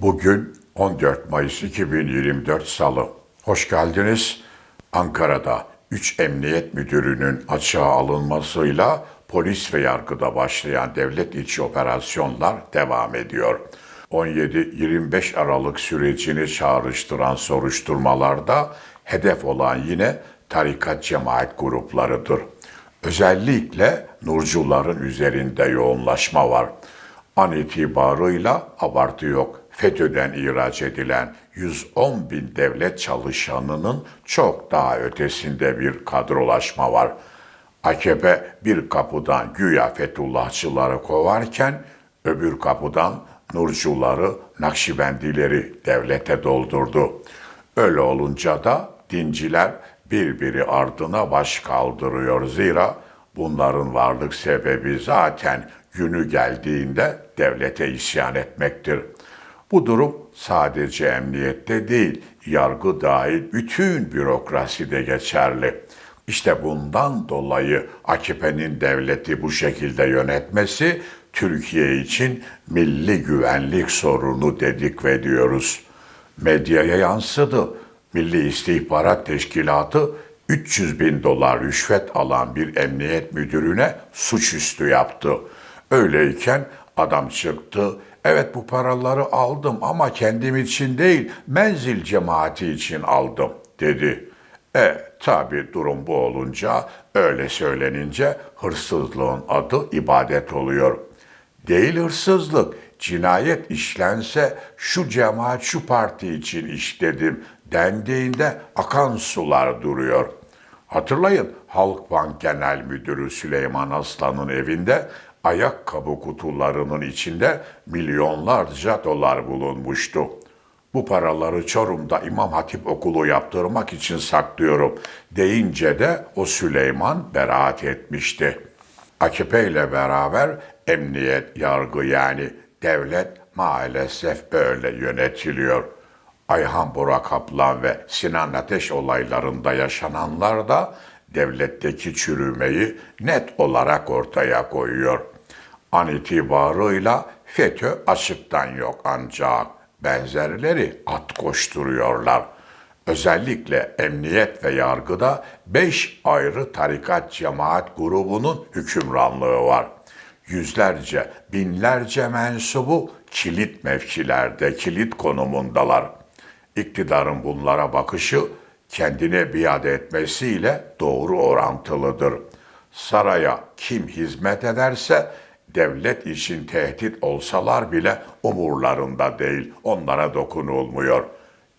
Bugün 14 Mayıs 2024 Salı. Hoş geldiniz. Ankara'da 3 emniyet müdürünün açığa alınmasıyla polis ve yargıda başlayan devlet içi operasyonlar devam ediyor. 17-25 Aralık sürecini çağrıştıran soruşturmalarda hedef olan yine tarikat cemaat gruplarıdır. Özellikle nurcuların üzerinde yoğunlaşma var. An itibarıyla abartı yok. FETÖ'den ihraç edilen 110 bin devlet çalışanının çok daha ötesinde bir kadrolaşma var. AKP bir kapıdan güya Fethullahçıları kovarken öbür kapıdan Nurcuları, Nakşibendileri devlete doldurdu. Öyle olunca da dinciler birbiri ardına baş kaldırıyor. Zira bunların varlık sebebi zaten günü geldiğinde devlete isyan etmektir. Bu durum sadece emniyette değil, yargı dahil bütün bürokraside geçerli. İşte bundan dolayı AKP'nin devleti bu şekilde yönetmesi Türkiye için milli güvenlik sorunu dedik ve diyoruz. Medyaya yansıdı. Milli İstihbarat Teşkilatı 300 bin dolar rüşvet alan bir emniyet müdürüne suçüstü yaptı. Öyleyken adam çıktı. Evet bu paraları aldım ama kendim için değil, menzil cemaati için aldım dedi. E tabi durum bu olunca, öyle söylenince hırsızlığın adı ibadet oluyor. Değil hırsızlık, cinayet işlense şu cemaat şu parti için işledim dendiğinde akan sular duruyor. Hatırlayın Halkbank Genel Müdürü Süleyman Aslan'ın evinde ayakkabı kutularının içinde milyonlarca dolar bulunmuştu. Bu paraları Çorum'da İmam Hatip Okulu yaptırmak için saklıyorum deyince de o Süleyman beraat etmişti. AKP ile beraber emniyet, yargı yani devlet maalesef böyle yönetiliyor. Ayhan Bora Kaplan ve Sinan Ateş olaylarında yaşananlar da devletteki çürümeyi net olarak ortaya koyuyor. An itibarıyla FETÖ açıktan yok ancak benzerleri at koşturuyorlar. Özellikle emniyet ve yargıda beş ayrı tarikat cemaat grubunun hükümranlığı var. Yüzlerce, binlerce mensubu kilit mevkilerde, kilit konumundalar. İktidarın bunlara bakışı kendine biat etmesiyle doğru orantılıdır. Saraya kim hizmet ederse devlet için tehdit olsalar bile umurlarında değil, onlara dokunulmuyor.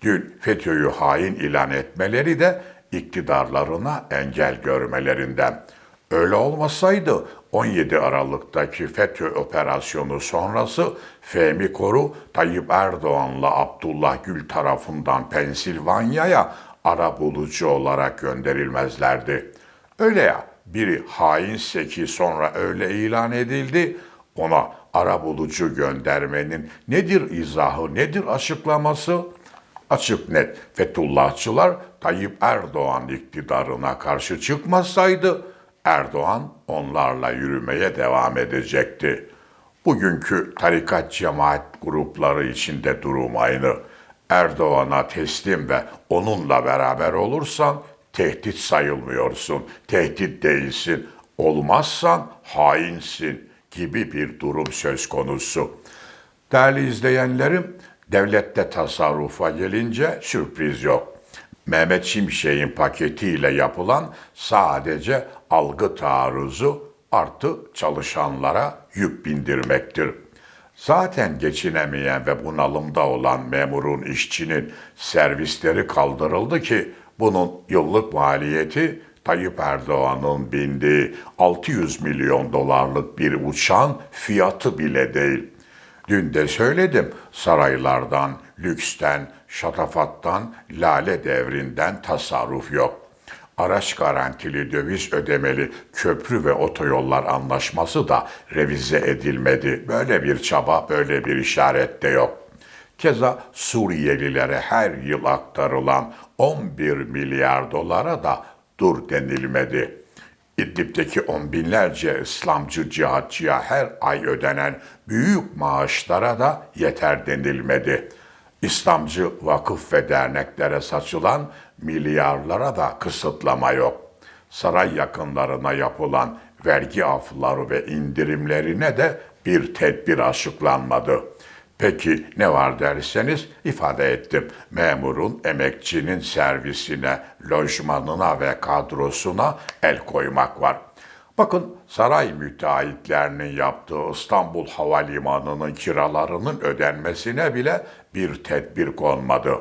Dün FETÖ'yü hain ilan etmeleri de iktidarlarına engel görmelerinden. Öyle olmasaydı 17 Aralık'taki FETÖ operasyonu sonrası Fehmi Koru Tayyip Erdoğan'la Abdullah Gül tarafından Pensilvanya'ya ara bulucu olarak gönderilmezlerdi. Öyle ya biri hainse ki sonra öyle ilan edildi ona ara bulucu göndermenin nedir izahı nedir açıklaması? Açık net Fethullahçılar Tayyip Erdoğan iktidarına karşı çıkmasaydı Erdoğan onlarla yürümeye devam edecekti. Bugünkü tarikat cemaat grupları içinde durum aynı. Erdoğan'a teslim ve onunla beraber olursan tehdit sayılmıyorsun, tehdit değilsin. Olmazsan hainsin gibi bir durum söz konusu. Değerli izleyenlerim, devlette tasarrufa gelince sürpriz yok. Mehmet Şimşek'in paketiyle yapılan sadece algı taarruzu artı çalışanlara yük bindirmektir. Zaten geçinemeyen ve bunalımda olan memurun, işçinin servisleri kaldırıldı ki bunun yıllık maliyeti Tayyip Erdoğan'ın bindiği 600 milyon dolarlık bir uçağın fiyatı bile değil. Dün de söyledim saraylardan, lüksten, şatafattan, lale devrinden tasarruf yok. Araç garantili döviz ödemeli köprü ve otoyollar anlaşması da revize edilmedi. Böyle bir çaba, böyle bir işaret de yok. Keza Suriyelilere her yıl aktarılan 11 milyar dolara da dur denilmedi. İdlib'deki on binlerce İslamcı cihatçıya her ay ödenen büyük maaşlara da yeter denilmedi. İslamcı vakıf ve derneklere saçılan milyarlara da kısıtlama yok. Saray yakınlarına yapılan vergi afları ve indirimlerine de bir tedbir açıklanmadı. Peki ne var derseniz ifade ettim. Memurun, emekçinin servisine, lojmanına ve kadrosuna el koymak var. Bakın saray müteahhitlerinin yaptığı İstanbul Havalimanı'nın kiralarının ödenmesine bile bir tedbir konmadı.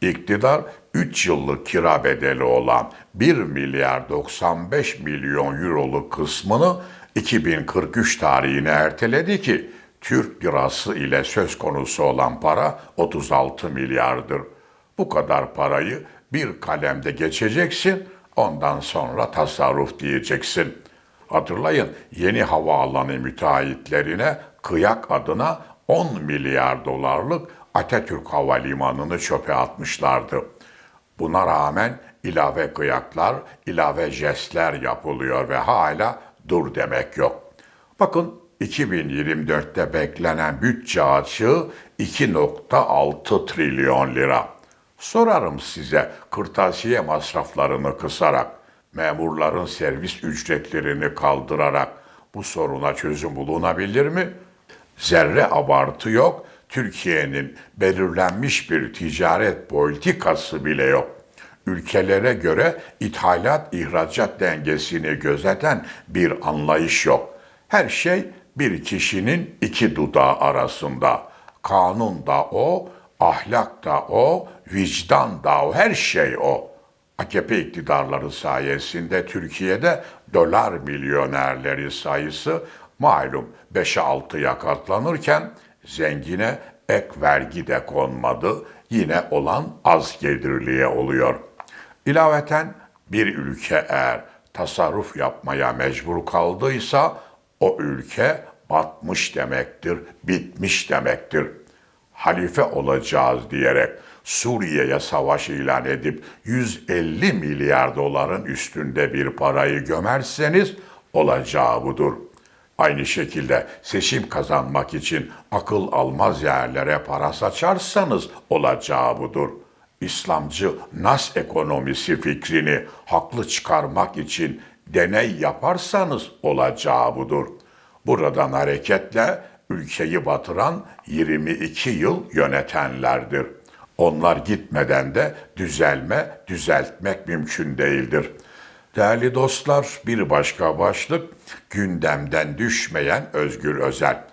İktidar 3 yıllık kira bedeli olan 1 milyar 95 milyon euroluk kısmını 2043 tarihine erteledi ki Türk lirası ile söz konusu olan para 36 milyardır. Bu kadar parayı bir kalemde geçeceksin, ondan sonra tasarruf diyeceksin. Hatırlayın yeni havaalanı müteahhitlerine kıyak adına 10 milyar dolarlık Atatürk Havalimanı'nı çöpe atmışlardı. Buna rağmen ilave kıyaklar, ilave jestler yapılıyor ve hala dur demek yok. Bakın 2024'te beklenen bütçe açığı 2.6 trilyon lira. Sorarım size kırtasiye masraflarını kısarak, memurların servis ücretlerini kaldırarak bu soruna çözüm bulunabilir mi? Zerre abartı yok. Türkiye'nin belirlenmiş bir ticaret politikası bile yok. Ülkelere göre ithalat ihracat dengesini gözeten bir anlayış yok. Her şey bir kişinin iki dudağı arasında. Kanun da o, ahlak da o, vicdan da o, her şey o. AKP iktidarları sayesinde Türkiye'de dolar milyonerleri sayısı malum 5'e 6'ya katlanırken zengine ek vergi de konmadı. Yine olan az gelirliye oluyor. İlaveten bir ülke eğer tasarruf yapmaya mecbur kaldıysa o ülke batmış demektir, bitmiş demektir. Halife olacağız diyerek Suriye'ye savaş ilan edip 150 milyar doların üstünde bir parayı gömerseniz olacağı budur. Aynı şekilde seçim kazanmak için akıl almaz yerlere para saçarsanız olacağı budur. İslamcı nas ekonomisi fikrini haklı çıkarmak için deney yaparsanız olacağı budur. Buradan hareketle ülkeyi batıran 22 yıl yönetenlerdir. Onlar gitmeden de düzelme, düzeltmek mümkün değildir. Değerli dostlar, bir başka başlık gündemden düşmeyen Özgür Özel.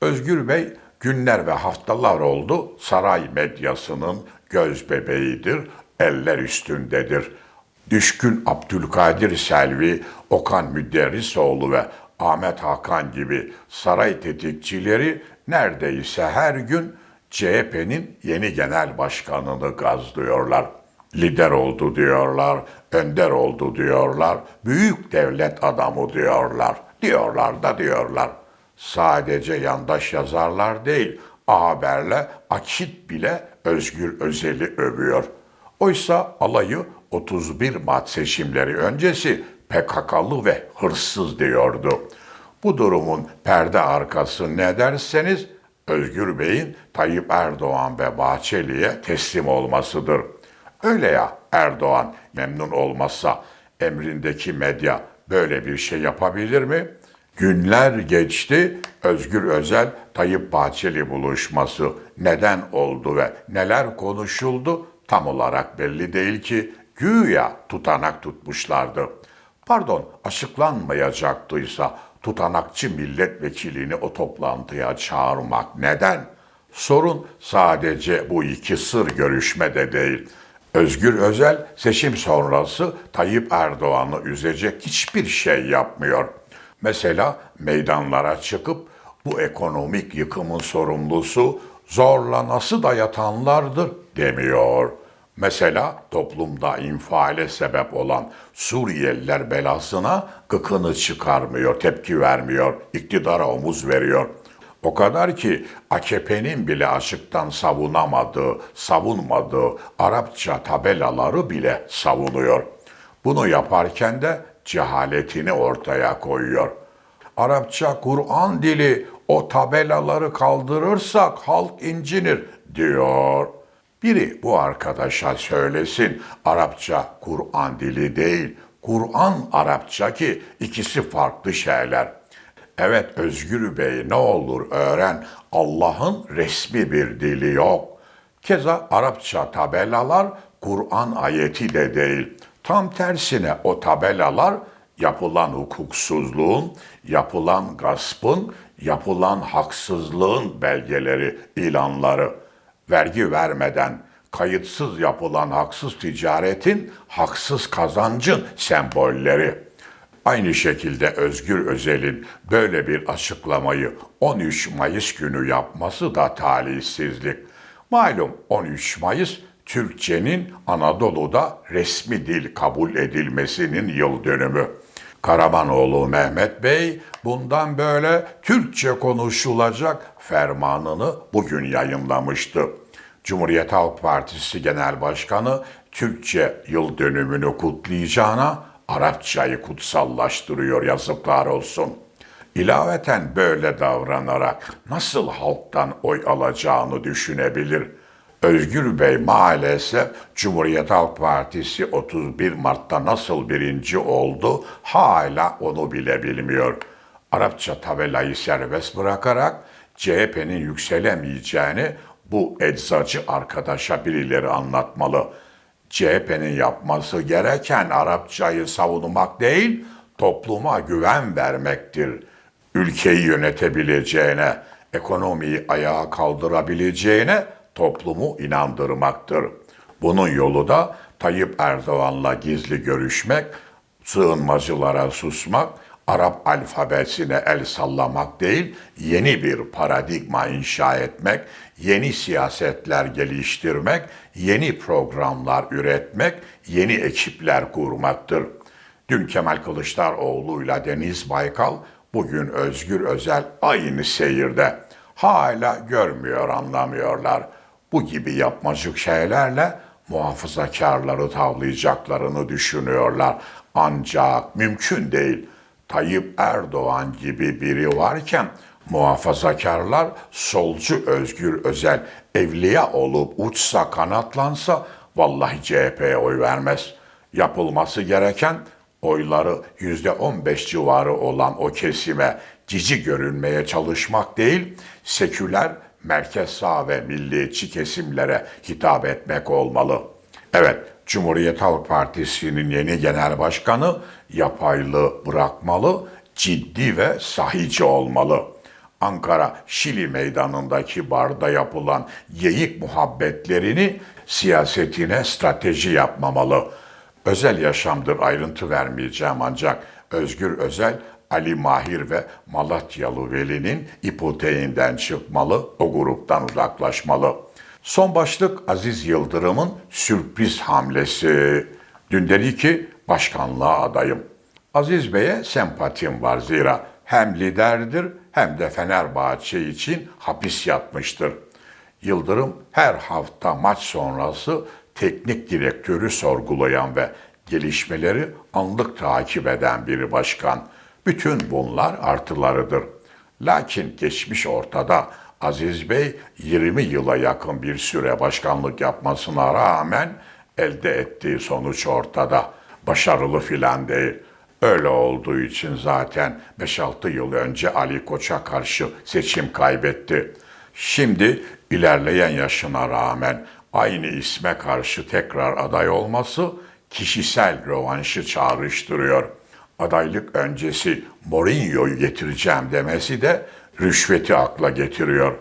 Özgür Bey günler ve haftalar oldu saray medyasının göz bebeğidir, eller üstündedir. Düşkün Abdülkadir Selvi, Okan Müderrisoğlu ve Ahmet Hakan gibi saray tetikçileri neredeyse her gün CHP'nin yeni genel başkanını gazlıyorlar. Lider oldu diyorlar, önder oldu diyorlar, büyük devlet adamı diyorlar. Diyorlar da diyorlar. Sadece yandaş yazarlar değil, A Haber'le Akit bile Özgür Özel'i övüyor. Oysa alayı 31 Mart seçimleri öncesi PKK'lı ve hırsız diyordu. Bu durumun perde arkası ne derseniz Özgür Bey'in Tayyip Erdoğan ve Bahçeli'ye teslim olmasıdır. Öyle ya Erdoğan memnun olmazsa emrindeki medya böyle bir şey yapabilir mi? Günler geçti, Özgür Özel Tayyip Bahçeli buluşması neden oldu ve neler konuşuldu tam olarak belli değil ki güya tutanak tutmuşlardı. Pardon açıklanmayacaktıysa tutanakçı milletvekilini o toplantıya çağırmak neden? Sorun sadece bu iki sır görüşmede değil. Özgür Özel seçim sonrası Tayyip Erdoğan'ı üzecek hiçbir şey yapmıyor. Mesela meydanlara çıkıp bu ekonomik yıkımın sorumlusu zorla nasıl dayatanlardır demiyor. Mesela toplumda infiale sebep olan Suriyeliler belasına gıkını çıkarmıyor, tepki vermiyor, iktidara omuz veriyor. O kadar ki AKP'nin bile açıktan savunamadığı, savunmadığı Arapça tabelaları bile savunuyor. Bunu yaparken de cehaletini ortaya koyuyor. Arapça Kur'an dili o tabelaları kaldırırsak halk incinir diyor. Biri bu arkadaşa söylesin Arapça Kur'an dili değil, Kur'an Arapça ki ikisi farklı şeyler. Evet Özgür Bey ne olur öğren Allah'ın resmi bir dili yok. Keza Arapça tabelalar Kur'an ayeti de değil. Tam tersine o tabelalar yapılan hukuksuzluğun, yapılan gaspın, yapılan haksızlığın belgeleri, ilanları. Vergi vermeden kayıtsız yapılan haksız ticaretin, haksız kazancın sembolleri. Aynı şekilde Özgür Özel'in böyle bir açıklamayı 13 Mayıs günü yapması da talihsizlik. Malum 13 Mayıs Türkçenin Anadolu'da resmi dil kabul edilmesinin yıl dönümü. Karamanoğlu Mehmet Bey bundan böyle Türkçe konuşulacak fermanını bugün yayınlamıştı. Cumhuriyet Halk Partisi Genel Başkanı Türkçe yıl dönümünü kutlayacağına Arapçayı kutsallaştırıyor yazıklar olsun. İlaveten böyle davranarak nasıl halktan oy alacağını düşünebilir. Özgür Bey maalesef Cumhuriyet Halk Partisi 31 Mart'ta nasıl birinci oldu hala onu bile bilmiyor. Arapça tabelayı serbest bırakarak CHP'nin yükselemeyeceğini bu eczacı arkadaşa birileri anlatmalı. CHP'nin yapması gereken Arapçayı savunmak değil, topluma güven vermektir. Ülkeyi yönetebileceğine, ekonomiyi ayağa kaldırabileceğine toplumu inandırmaktır. Bunun yolu da Tayyip Erdoğan'la gizli görüşmek, sığınmacılara susmak, Arap alfabesine el sallamak değil, yeni bir paradigma inşa etmek, yeni siyasetler geliştirmek, yeni programlar üretmek, yeni ekipler kurmaktır. Dün Kemal Kılıçdaroğlu ile Deniz Baykal, bugün Özgür Özel aynı seyirde. Hala görmüyor, anlamıyorlar. Bu gibi yapmacık şeylerle muhafazakarları tavlayacaklarını düşünüyorlar. Ancak mümkün değil. Tayyip Erdoğan gibi biri varken muhafazakarlar solcu Özgür Özel evliya olup uçsa kanatlansa vallahi CHP'ye oy vermez. Yapılması gereken oyları yüzde 15 civarı olan o kesime cici görünmeye çalışmak değil, seküler, merkez sağ ve milliyetçi kesimlere hitap etmek olmalı. Evet, Cumhuriyet Halk Partisi'nin yeni genel başkanı yapaylı bırakmalı, ciddi ve sahici olmalı. Ankara Şili meydanındaki barda yapılan yeyik muhabbetlerini siyasetine strateji yapmamalı. Özel yaşamdır ayrıntı vermeyeceğim ancak Özgür Özel Ali Mahir ve Malatyalı Veli'nin ipoteğinden çıkmalı, o gruptan uzaklaşmalı. Son başlık Aziz Yıldırım'ın sürpriz hamlesi. Dün dedi ki başkanlığa adayım. Aziz Bey'e sempatim var zira hem liderdir hem de Fenerbahçe için hapis yatmıştır. Yıldırım her hafta maç sonrası teknik direktörü sorgulayan ve gelişmeleri anlık takip eden bir başkan. Bütün bunlar artılarıdır. Lakin geçmiş ortada Aziz Bey 20 yıla yakın bir süre başkanlık yapmasına rağmen elde ettiği sonuç ortada. Başarılı filan değil. Öyle olduğu için zaten 5-6 yıl önce Ali Koç'a karşı seçim kaybetti. Şimdi ilerleyen yaşına rağmen aynı isme karşı tekrar aday olması kişisel rövanşı çağrıştırıyor. Adaylık öncesi Mourinho'yu getireceğim demesi de rüşveti akla getiriyor.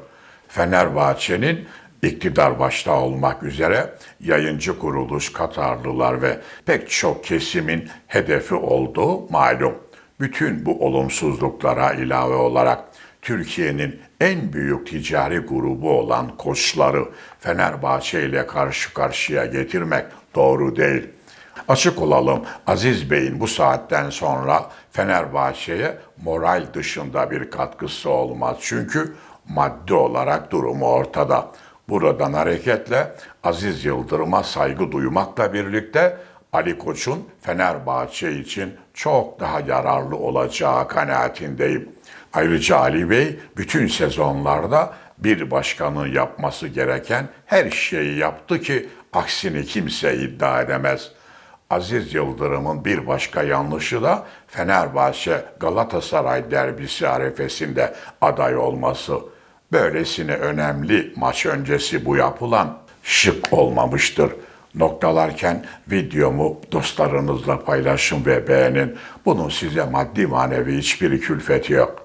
Fenerbahçe'nin iktidar başta olmak üzere yayıncı kuruluş Katarlılar ve pek çok kesimin hedefi olduğu malum. Bütün bu olumsuzluklara ilave olarak Türkiye'nin en büyük ticari grubu olan koçları Fenerbahçe ile karşı karşıya getirmek doğru değil. Açık olalım Aziz Bey'in bu saatten sonra Fenerbahçe'ye moral dışında bir katkısı olmaz. Çünkü maddi olarak durumu ortada. Buradan hareketle Aziz Yıldırım'a saygı duymakla birlikte Ali Koç'un Fenerbahçe için çok daha yararlı olacağı kanaatindeyim. Ayrıca Ali Bey bütün sezonlarda bir başkanın yapması gereken her şeyi yaptı ki aksini kimse iddia edemez. Aziz Yıldırım'ın bir başka yanlışı da Fenerbahçe Galatasaray derbisi arefesinde aday olması. Böylesine önemli maç öncesi bu yapılan şık olmamıştır. Noktalarken videomu dostlarınızla paylaşın ve beğenin. Bunun size maddi manevi hiçbir külfeti yok.